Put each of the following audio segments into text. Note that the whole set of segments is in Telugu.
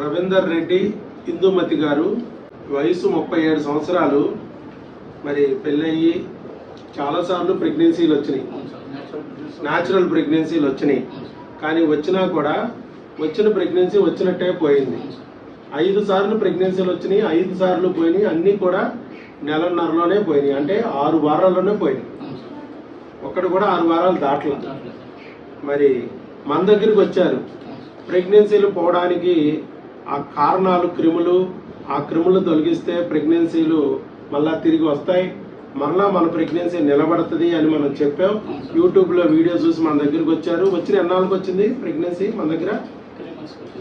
రవీందర్ రెడ్డి ఇందుమతి గారు వయసు ముప్పై ఏడు సంవత్సరాలు. మరి పెళ్ళయ్యి చాలాసార్లు ప్రెగ్నెన్సీలు వచ్చినాయి. న్యాచురల్ ప్రెగ్నెన్సీలు వచ్చినాయి. కానీ వచ్చినా కూడా వచ్చిన ప్రెగ్నెన్సీ వచ్చినట్టే పోయింది. ఐదు సార్లు ప్రెగ్నెన్సీలు వచ్చినాయి ఐదు సార్లు పోయినాయి అన్నీ కూడా నెలన్నరలోనే పోయినాయి. అంటే ఆరు వారాల్లోనే పోయినాయి. ఒక్కడు కూడా ఆరు వారాలు దాటల మరి మన దగ్గరికి వచ్చారు. ప్రెగ్నెన్సీలు పోవడానికి ఆ కారణాలు క్రిములు ఆ క్రిములు తొలగిస్తే ప్రెగ్నెన్సీలు మళ్ళా తిరిగి వస్తాయి. మరలా మన ప్రెగ్నెన్సీ నిలబడుతుంది అని మనం చెప్పాం. యూట్యూబ్లో వీడియో చూసి మన దగ్గరికి వచ్చారు. వచ్చిన ఎన్నాళ్ళకి వచ్చింది ప్రెగ్నెన్సీ మన దగ్గర?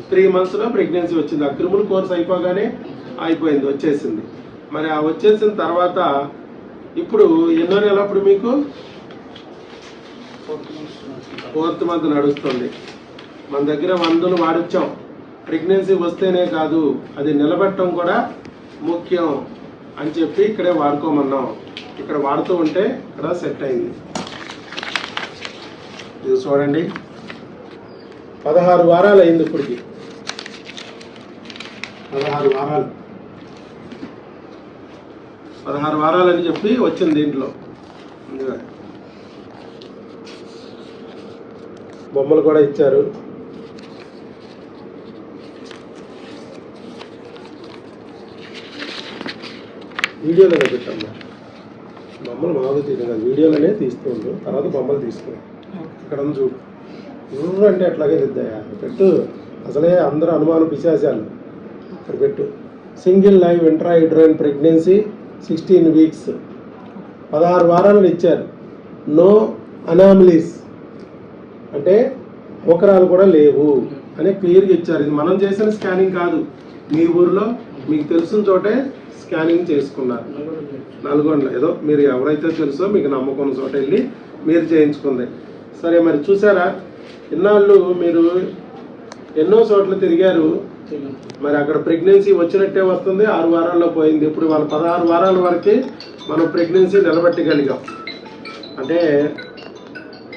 త్రీ మంత్స్లో ప్రెగ్నెన్సీ వచ్చింది. ఆ క్రిముల కోర్స్ అయిపోగానే అయిపోయింది వచ్చేసింది. మరి ఆ వచ్చేసిన తర్వాత ఇప్పుడు ఎన్నో నెల అప్పుడు మీకు? ఫోర్త్ మంత్ నడుస్తుంది. మన దగ్గర మందులు వాడిచ్చాం. ప్రెగ్నెన్సీ వస్తేనే కాదు అది నిలబెట్టడం కూడా ముఖ్యం అని చెప్పి ఇక్కడే వాడుకోమన్నాం. ఇక్కడ వాడుతూ ఉంటే ఇక్కడ సెట్ అయింది. ఇది చూడండి. పదహారు వారాలు అయింది ఇప్పటికి. పదహారు వారాలు. పదహారు వారాలు అని చెప్పి వచ్చింది దీంట్లో. బొమ్మలు కూడా ఇచ్చారు. వీడియోలోనే పెట్టమ్మా మమ్మల్ని మామూలు తీయడం కాదు వీడియోలోనే తీస్తూ ఉండు. తర్వాత బొమ్మలు తీసుకుని ఇక్కడ చూడు. ఊరు అంటే అట్లాగే దిద్దాయా? పెట్టు. అసలే అందరూ అనుమానం పిశాశాలు ఇక్కడ పెట్టు. Single live intrauterine pregnancy sixteen weeks. పదహారు వారాలను ఇచ్చారు. No anomalies. అంటే అవకరాలు కూడా లేవు అని క్లియర్గా ఇచ్చారు. ఇది మనం చేసిన స్కానింగ్ కాదు. మీ ఊర్లో మీకు తెలిసిన చోటే స్కానింగ్ చేసుకున్నారు. నల్గొండ ఏదో మీరు ఎవరైతే తెలుసో మీకు నమ్మకం చోట వెళ్ళి మీరు చేయించుకుంది. సరే మరి చూసారా? ఇన్నాళ్ళు మీరు ఎన్నో చోట్ల తిరిగారు. మరి అక్కడ ప్రెగ్నెన్సీ వచ్చినట్టే వస్తుంది. ఆరు వారాల్లో పోయింది. ఇప్పుడు వాళ్ళ పదహారు వారాల వరకు మనం ప్రెగ్నెన్సీ నిలబెట్టగలిగాం. అంటే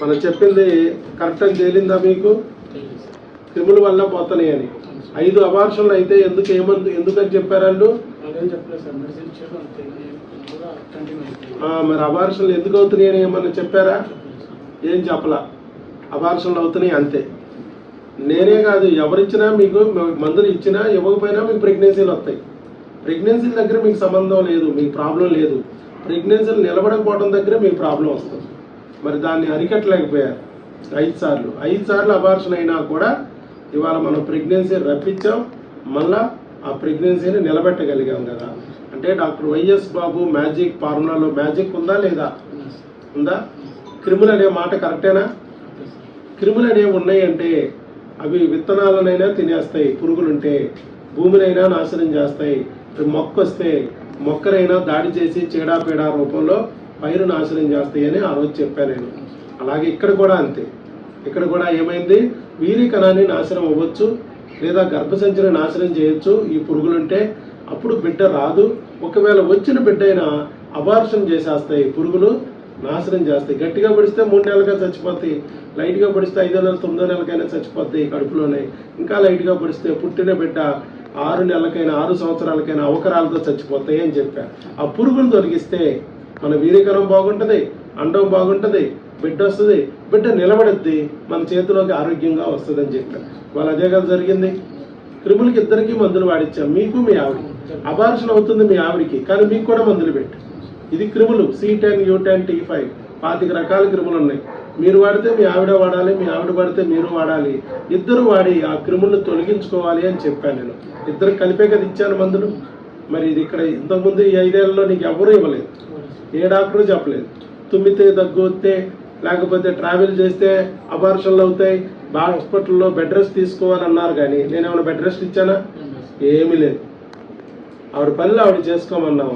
మనం చెప్పింది కరెక్ట్ అని తేలిందా మీకు? క్రిముల వల్ల పోతున్నాయి అని ఐదు అబార్షన్లు అయితే ఎందుకు ఏమందు ఎందుకని చెప్పారండు మరి అబార్షన్లు ఎందుకు అవుతున్నాయి అని ఏమన్నా చెప్పారా? ఏం చెప్పలా? అబార్షన్లు అవుతున్నాయి అంతే. నేనే కాదు ఎవరిచ్చినా మీకు మందులు ఇచ్చినా ఇవ్వకపోయినా మీకు ప్రెగ్నెన్సీలు వస్తాయి. ప్రెగ్నెన్సీల దగ్గర మీకు సంబంధం లేదు మీకు ప్రాబ్లం లేదు. ప్రెగ్నెన్సీలు నిలబడకపోవడం దగ్గర మీకు ప్రాబ్లం వస్తుంది. మరి దాన్ని అరికట్టలేకపోయారు ఐదు సార్లు. ఐదు సార్లు అబార్షన్ అయినా కూడా ఇవాళ మనం ప్రెగ్నెన్సీ రప్పించాం. మళ్ళా ఆ ప్రెగ్నెన్సీని నిలబెట్టగలిగాం కదా. అంటే doctor Y S Babu magic ఫార్ములాలో magic ఉందా లేదా? ఉందా? క్రిములు అనే మాట కరెక్టేనా? క్రిములు అనేవి ఉన్నాయంటే అవి విత్తనాలనైనా తినేస్తాయి పురుగులుంటే భూమినైనా నాశనం చేస్తాయి. మొక్క వస్తే మొక్కనైనా దాడి చేసి చీడాపీడా రూపంలో పైరు నాశనం చేస్తాయి అని ఆ రోజు చెప్పాను నేను. అలాగే ఇక్కడ కూడా అంతే. ఇక్కడ కూడా ఏమైంది? వీరి కణాన్ని నాశనం అవ్వచ్చు లేదా గర్భసంచిని నాశనం చేయొచ్చు. ఈ పురుగులుంటే అప్పుడు బిడ్డ రాదు. ఒకవేళ వచ్చిన బిడ్డ అయినా అబార్షన్ చేసేస్తాయి పురుగులు నాశనం చేస్తాయి. గట్టిగా పడిస్తే మూడు నెలలుగా చచ్చిపోతాయి. లైట్గా పడిస్తే ఐదో నెల తొమ్మిదో నెలలకైనా చచ్చిపోతాయి కడుపులోనే. ఇంకా లైట్గా పడిస్తే పుట్టిన బిడ్డ ఆరు నెలలకైనా ఆరు సంవత్సరాలకైనా అవకరాలతో చచ్చిపోతాయి అని చెప్పారు. ఆ పురుగులు తొలగిస్తే మన వీరికరం బాగుంటుంది అండం బాగుంటుంది బిడ్డ వస్తుంది బిడ్డ నిలబడుద్ది మన చేతిలోకి ఆరోగ్యంగా వస్తుంది అని చెప్పారు. వాళ్ళు అదే కదా జరిగింది. క్రిములకి ఇద్దరికి మందులు వాడిచ్చాం. మీకు మీ ఆవిడ. అబార్షన్ అవుతుంది మీ ఆవిడికి కానీ మీకు కూడా మందులు పెట్టి. ఇది క్రిములు C ten U ten T five పాతిక రకాల క్రిములు ఉన్నాయి మీరు వాడితే మీ ఆవిడ వాడాలి మీ ఆవిడ వాడితే మీరు వాడాలి. ఇద్దరు వాడి ఆ క్రిములను తొలగించుకోవాలి అని చెప్పాను నేను. ఇద్దరు కలిపే కదా ఇచ్చాను మందులు. మరి ఇది ఇక్కడ ఇంతకుముందు ఈ ఐదేళ్ళలో నీకు ఎవరూ ఇవ్వలేదు. ఏ డాక్టరు చెప్పలేదు. తుమ్మితే దగ్గు వస్తే లేకపోతే ట్రావెల్ చేస్తే అబార్షన్లు అవుతాయి బాగా హాస్పిటల్లో బెడ్ రెస్ట్ తీసుకోవాలన్నారు కానీ నేనేమైనా బెడ్ రెస్ట్ ఇచ్చానా? ఏమీ లేదు. ఆవిడ పనులు ఆవిడ చేసుకోమన్నాం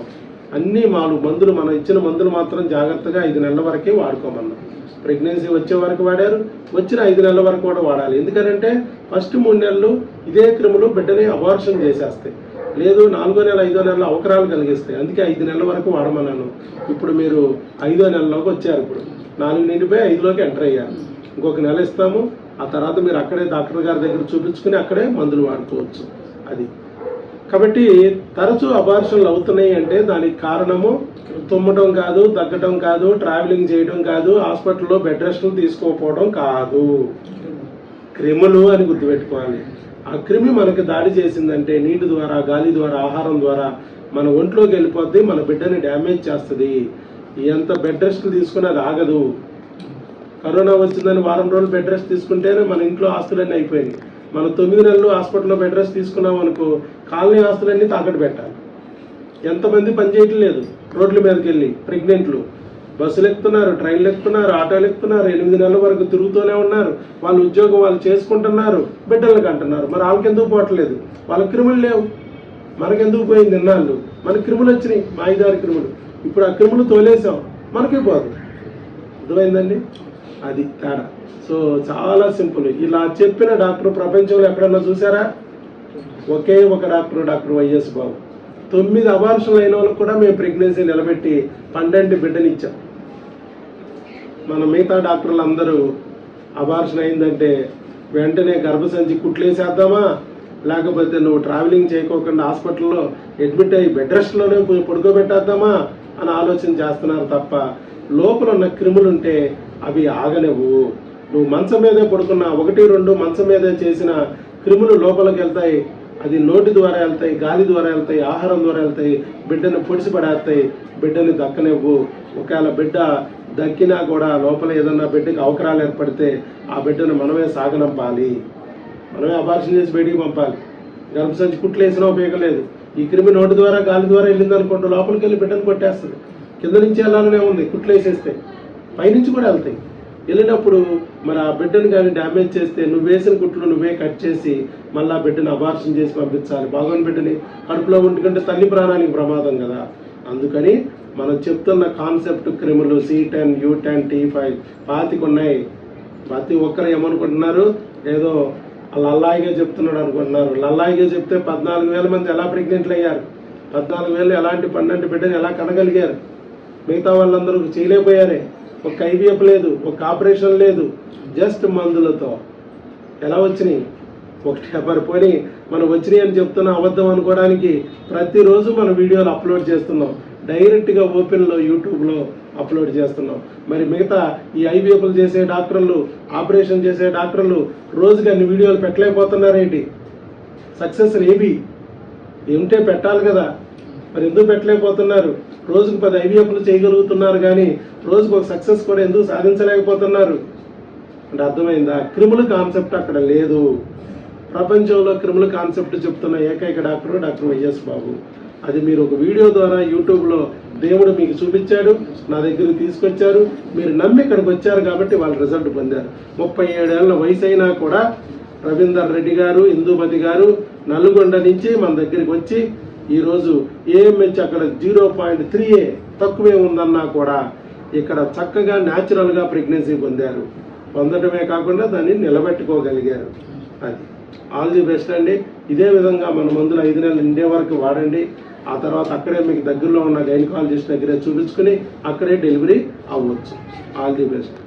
అన్నీ మాలు మందులు మనం ఇచ్చిన మందులు మాత్రం జాగ్రత్తగా ఐదు నెలల వరకే వాడుకోమన్నాం ప్రెగ్నెన్సీ వచ్చే వరకు వాడారు వచ్చిన ఐదు నెలల వరకు కూడా వాడాలి. ఎందుకంటే ఫస్ట్ మూడు నెలలు ఇదే క్రిములు బిడ్డని అబార్షన్ చేసేస్తాయి. లేదు నాలుగో నెల ఐదో నెలలు అవకరాలు కలిగిస్తాయి. అందుకే ఐదు నెలల వరకు వాడమన్నాను. ఇప్పుడు మీరు ఐదో నెలలోకి వచ్చారు ఇప్పుడు. నాలుగు నిండిపోయి ఐదులోకి ఎంటర్ అయ్యారు ఇంకొక నెల ఇస్తాము. ఆ తర్వాత మీరు అక్కడే డాక్టర్ గారి దగ్గర చూపించుకుని అక్కడే మందులు వాడుకోవచ్చు. అది. కాబట్టి తరచూ అబార్షన్లు అవుతున్నాయి అంటే దానికి కారణము తుమ్మటం కాదు తగ్గటం కాదు ట్రావెలింగ్ చేయడం కాదు హాస్పిటల్లో బెడ్ రెస్ట్లు తీసుకోకపోవడం కాదు. క్రిములు అని గుర్తుపెట్టుకోవాలి. ఆ క్రిమి మనకి దాడి చేసిందంటే నీటి ద్వారా గాలి ద్వారా ఆహారం ద్వారా మన ఒంట్లోకి వెళ్ళిపోద్ది మన బిడ్డని డ్యామేజ్ చేస్తుంది. ఎంత బెడ్ రెస్ట్ తీసుకుని అది ఆగదు. కరోనా వచ్చిందని వారం రోజులు బెడ్ రెస్ట్ తీసుకుంటేనే మన ఇంట్లో ఆస్తులన్నీ అయిపోయింది మనం తొమ్మిది నెలలు హాస్పిటల్లో బెడ్ రెస్ట్ తీసుకున్నాం అనుకో కాలనీ ఆస్తులన్నీ తాకట్టు పెట్టాలి. ఎంతమంది పని చేయట్లేదు రోడ్ల మీదకి వెళ్ళి ప్రెగ్నెంట్లు బస్సులు ఎక్కుతున్నారు ట్రైన్లు ఎక్కుతున్నారు ఆటోలు ఎక్కుతున్నారు ఎనిమిది నెలల వరకు తిరుగుతూనే ఉన్నారు. వాళ్ళు ఉద్యోగం వాళ్ళు చేసుకుంటున్నారు బిడ్డలకు అంటున్నారు మరి వాళ్ళకి ఎందుకు పోవట్లేదు? వాళ్ళ క్రిములు లేవు. మనకెందుకు పోయింది ఇన్నాళ్ళు? మన క్రిములు వచ్చినాయి. మా ఐదారు క్రిములు. ఇప్పుడు ఆ క్రిములు తోలేసాం మనకే పోదు అర్థమైందండి? అది తేడా. సో చాలా సింపుల్. ఇలా చెప్పిన డాక్టర్ ప్రపంచంలో ఎక్కడన్నా చూసారా ఒకే ఒక డాక్టర్ డాక్టర్ వైఎస్ బాబు. తొమ్మిది అబార్షన్లు అయిన వాళ్ళకి కూడా మేము ప్రెగ్నెన్సీ నిలబెట్టి పండంటి బిడ్డనిచ్చాం మన మిగతా డాక్టర్లు అందరూ అబార్షన్ అయిందంటే వెంటనే గర్భసంచి కుట్లేసేద్దామా? లేకపోతే నువ్వు ట్రావెలింగ్ చేయకోకుండా హాస్పిటల్లో అడ్మిట్ అయ్యి బెడ్ రెస్ట్లోనే పడుకోబెట్టేద్దామా? అని ఆలోచన చేస్తున్నారు తప్ప లోపల ఉన్న క్రిములు ఉంటే అవి ఆగలేవు. నువ్వు మంచం మీదే పడుకున్న ఒకటి రెండు మంచం మీదే చేసిన క్రిములు లోపలికి వెళ్తాయి. అది నోటి ద్వారా వెళ్తాయి గాలి ద్వారా వెళ్తాయి ఆహారం ద్వారా వెళ్తాయి. బిడ్డను పొడిచి పడేస్తాయి బిడ్డని దక్కనివ్వు. ఒకవేళ బిడ్డ దక్కినా కూడా లోపల ఏదన్నా బిడ్డకి అవకరాలు ఏర్పడితే ఆ బిడ్డను మనమే సాగనంపాలి. మనమే అబార్షన్ చేసి బయటికి పంపాలి. గర్భసంచి కుట్లు వేసినా ఉపయోగం లేదు. ఈ క్రిమి నోటి ద్వారా గాలి ద్వారా వెళ్ళింది అనుకోండి లోపలికి వెళ్ళి బిడ్డను కొట్టేస్తుంది. కింద నుంచి వెళ్ళాలనే ఉంది కుట్లు వేసేస్తే. పైనుంచి కూడా వెళ్తాయి. వెళ్ళినప్పుడు మరి ఆ బిడ్డను కానీ డ్యామేజ్ చేస్తే నువ్వు వేసిన కుట్లు నువ్వే కట్ చేసి మళ్ళీ ఆ బిడ్డను అబార్షన్ చేసి పంపించాలి. బాగోని బిడ్డని కడుపులో ఉండుకుంటే తల్లి ప్రాణానికి ప్రమాదం కదా. అందుకని మనం చెప్తున్న కాన్సెప్ట్ క్రిములు C ten U ten T five పాతికి ఉన్నాయి ప్రతి ఒక్కరు ఏమనుకుంటున్నారు? ఏదో లల్లాయిగా చెప్తున్నాడు అనుకుంటున్నారు. లల్లాయిగా చెప్తే పద్నాలుగు వేల మంది ఎలా ప్రెగ్నెంట్లు అయ్యారు? పద్నాలుగు వేలు ఎలాంటి పన్నెండు బిడ్డని ఎలా కనగలిగారు? మిగతా వాళ్ళందరూ చేయలేకపోయారే. ఒక ఐవీఎఫ్ లేదు ఒక ఆపరేషన్ లేదు జస్ట్ మందులతో. ఎలా వచ్చినాయి? ఒకటి మరి పోనీ మనం వచ్చినాయి అని చెప్తున్నా అబద్ధం అనుకోవడానికి ప్రతిరోజు మన వీడియోలు అప్లోడ్ చేస్తున్నాం. డైరెక్ట్గా ఓపెన్లో యూట్యూబ్లో అప్లోడ్ చేస్తున్నాం. మరి మిగతా ఈ ఐవీఎఫ్లు చేసే డాక్టర్లు ఆపరేషన్ చేసే డాక్టర్లు రోజుకి అన్ని వీడియోలు పెట్టలేకపోతున్నారేంటి? సక్సెస్ ఏవి? ఉంటే పెట్టాలి కదా. మరి ఎందుకు పెట్టలేకపోతున్నారు? రోజుకు పది ఐవీఎఫ్లు చేయగలుగుతున్నారు కానీ రోజుకు ఒక సక్సెస్ కూడా ఎందుకు సాధించలేకపోతున్నారు? అంటే అర్థమైందా? క్రిముల కాన్సెప్ట్ అక్కడ లేదు. ప్రపంచంలో క్రిముల కాన్సెప్ట్ చెప్తున్న ఏకైక డాక్టర్ డాక్టర్ వైఎస్ బాబు. అది మీరు ఒక వీడియో ద్వారా యూట్యూబ్లో దేవుడు మీకు చూపించాడు నా దగ్గరికి తీసుకొచ్చారు. మీరు నమ్మి ఇక్కడికి వచ్చారు కాబట్టి వాళ్ళు రిజల్ట్ పొందారు. ముప్పై ఏడేళ్ళ వయసు అయినా కూడా రవీందర్ రెడ్డి గారు ఇందుమతి గారు నల్గొండ నుంచి మన దగ్గరికి వచ్చి ఈరోజు ఏఎంహెచ్ అక్కడ జీరో పాయింట్ త్రీ ఏ తక్కువే ఉందన్నా కూడా ఇక్కడ చక్కగా న్యాచురల్గా ప్రెగ్నెన్సీ పొందారు. పొందడమే కాకుండా దాన్ని నిలబెట్టుకోగలిగారు. అది. ఆల్ ది బెస్ట్ అండి. ఇదే విధంగా మన మందులు ఐదు నెలలు ఇండే వరకు వాడండి. ఆ తర్వాత అక్కడే మీకు దగ్గరలో ఉన్న గైనకాలజిస్ట్ దగ్గరే చూపించుకుని అక్కడే డెలివరీ అవ్వచ్చు. All the best